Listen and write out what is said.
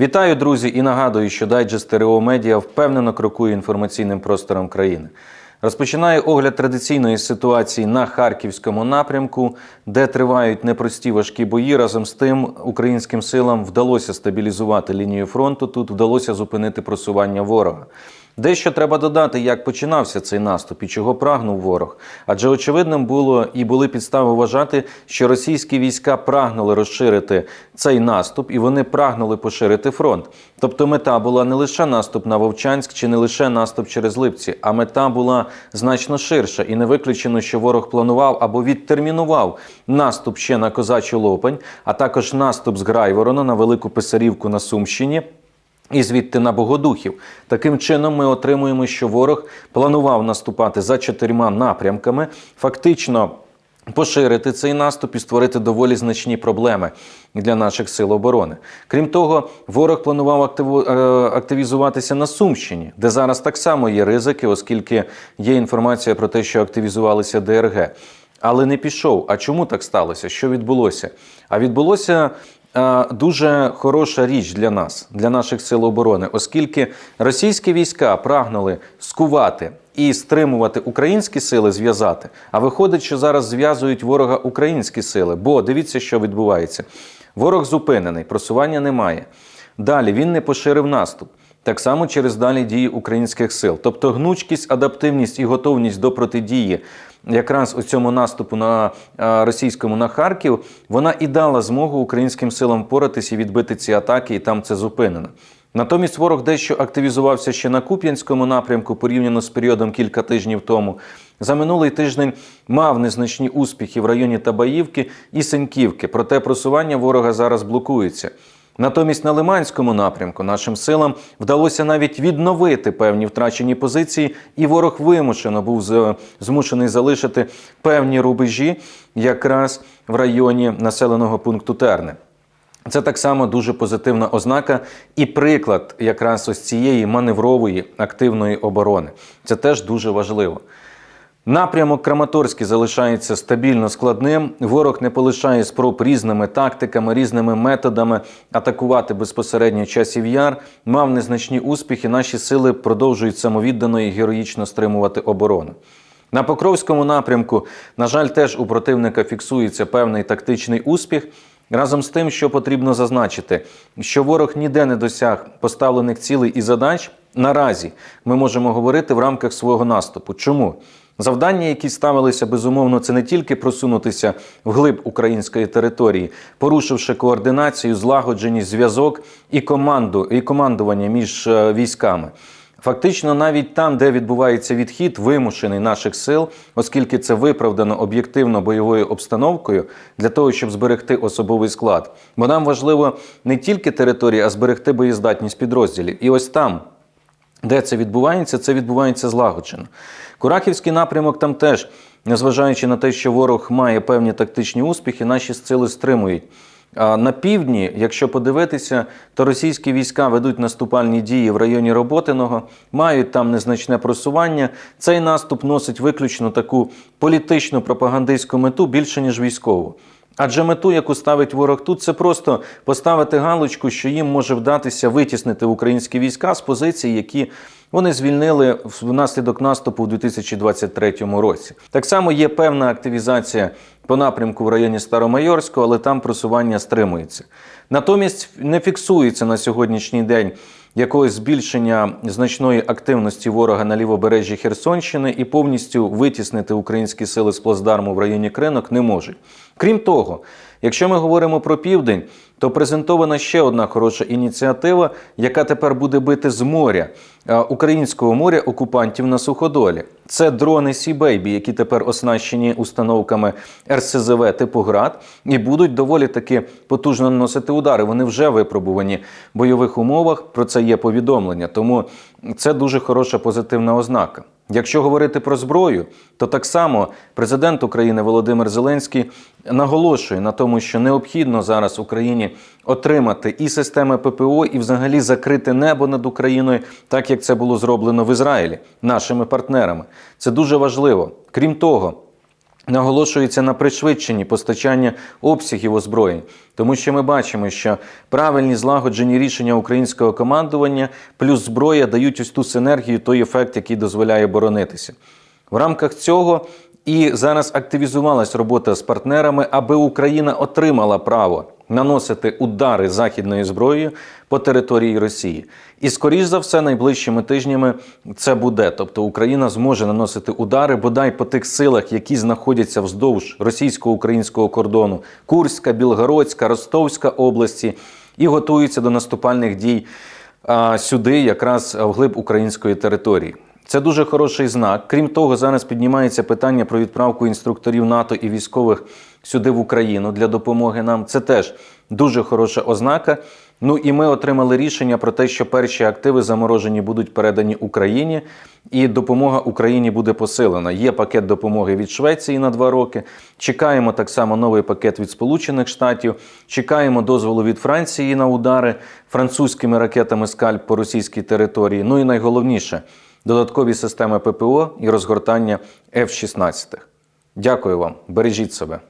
Вітаю, друзі, і нагадую, що дайджест ТРО Медіа впевнено крокує інформаційним простором країни. Розпочинає огляд традиційної ситуації на харківському напрямку, де тривають непрості важкі бої. Разом з тим українським силам вдалося стабілізувати лінію фронту. Тут вдалося зупинити просування ворога. Дещо треба додати, як починався цей наступ і чого прагнув ворог. Адже очевидним було і були підстави вважати, що російські війська прагнули розширити цей наступ, і вони прагнули поширити фронт. Тобто мета була не лише наступ на Вовчанськ чи не лише наступ через Липці, а мета була значно ширша, і не виключено, що ворог планував або відтермінував наступ ще на Козачу Лопань, а також наступ з Грайворона на Велику Писарівку на Сумщині. І звідти на Богодухів. Таким чином, ми отримуємо, що ворог планував наступати за чотирма напрямками, фактично поширити цей наступ і створити доволі значні проблеми для наших сил оборони. Крім того, ворог планував активу, е, активізуватися на Сумщині, де зараз так само є ризики, оскільки є інформація про те, що активізувалися ДРГ. Але не пішов. А чому так сталося? Що відбулося? А відбулося дуже хороша річ для нас, для наших сил оборони, оскільки російські війська прагнули скувати і стримувати українські сили, зв'язати. А виходить, що зараз зв'язують ворога українські сили. Бо дивіться, що відбувається. Ворог зупинений, просування немає. Далі він не поширив наступ. Так само через далі дії українських сил. Тобто гнучкість, адаптивність і готовність до протидії якраз у цьому наступу на російському на Харків, вона і дала змогу українським силам впоратись і відбити ці атаки, і там це зупинено. Натомість ворог дещо активізувався ще на Куп'янському напрямку порівняно з періодом кілька тижнів тому. За минулий тиждень мав незначні успіхи в районі Табаївки і Сеньківки, проте просування ворога зараз блокується. Натомість на Лиманському напрямку нашим силам вдалося навіть відновити певні втрачені позиції, і ворог вимушено був змушений залишити певні рубежі якраз в районі населеного пункту Терне. Це так само дуже позитивна ознака і приклад якраз ось цієї маневрової активної оборони. Це теж дуже важливо. Напрямок Краматорський залишається стабільно складним. Ворог не полишає спроб різними тактиками, різними методами атакувати безпосередньо часів яр. Мав незначні успіхи. Наші сили продовжують самовіддано і героїчно стримувати оборону. На Покровському напрямку, на жаль, теж у противника фіксується певний тактичний успіх. Разом з тим, що потрібно зазначити, що ворог ніде не досяг поставлених цілей і задач. Наразі ми можемо говорити в рамках свого наступу. Чому? Завдання, які ставилися безумовно, це не тільки просунутися вглиб української території, порушивши координацію, злагодженість, зв'язок і команду, і командування між е, військами. Фактично, навіть там, де відбувається відхід, вимушений наших сил, оскільки це виправдано об'єктивно бойовою обстановкою для того, щоб зберегти особовий склад. Бо нам важливо не тільки територія, а зберегти боєздатність підрозділів. І ось там, де це відбувається, це відбувається злагоджено. Курахівський напрямок там теж, незважаючи на те, що ворог має певні тактичні успіхи, наші сили стримують. А на півдні, якщо подивитися, то російські війська ведуть наступальні дії в районі Роботиного, мають там незначне просування. Цей наступ носить виключно таку політичну пропагандистську мету більше ніж військову. Адже мету, яку ставить ворог тут, це просто поставити галочку, що їм може вдатися витіснити українські війська з позицій, які вони звільнили внаслідок наступу у 2023 році. Так само є певна активізація по напрямку в районі Старомайорського, але там просування стримується. Натомість не фіксується на сьогоднішній день якогось збільшення значної активності ворога на лівобережжі Херсонщини і повністю витіснити українські сили з плацдарму в районі Кринок не можуть. Крім того, якщо ми говоримо про південь, то презентована ще одна хороша ініціатива, яка тепер буде бити з моря е, українського моря окупантів на суходолі. Це дрони Сі-Бейбі, які тепер оснащені установками РСЗВ типу ГРАД і будуть доволі таки потужно наносити удари. Вони вже випробувані в бойових умовах. Про це є повідомлення. Тому це дуже хороша позитивна ознака. Якщо говорити про зброю, то так само президент України Володимир Зеленський наголошує на тому, що необхідно зараз Україні отримати і системи ППО, і взагалі закрити небо над Україною, так як це було зроблено в Ізраїлі нашими партнерами. Це дуже важливо. Крім того. Наголошується на пришвидшенні постачання обсягів озброєнь, тому що ми бачимо, що правильні злагоджені рішення українського командування плюс зброя дають ось ту синергію, той ефект, який дозволяє боронитися. В рамках цього і зараз активізувалась робота з партнерами, аби Україна отримала право наносити удари західною зброєю по території Росії. І скоріш за все, найближчими тижнями це буде. Тобто Україна зможе наносити удари бодай по тих силах, які знаходяться вздовж російсько-українського кордону: Курська, Білгородська, Ростовська області, і готуються до наступальних дій сюди, якраз вглиб української території. Це дуже хороший знак. Крім того, зараз піднімається питання про відправку інструкторів НАТО і військових сюди в Україну для допомоги нам. Це теж дуже хороша ознака. Ну і ми отримали рішення про те, що перші активи заморожені будуть передані Україні, і допомога Україні буде посилена. Є пакет допомоги від Швеції на два роки. Чекаємо так само новий пакет від Сполучених Штатів. Чекаємо дозволу від Франції на удари французькими ракетами скальп по російській території. Ну і найголовніше додаткові системи ППО і розгортання F-16. Дякую вам, бережіть себе.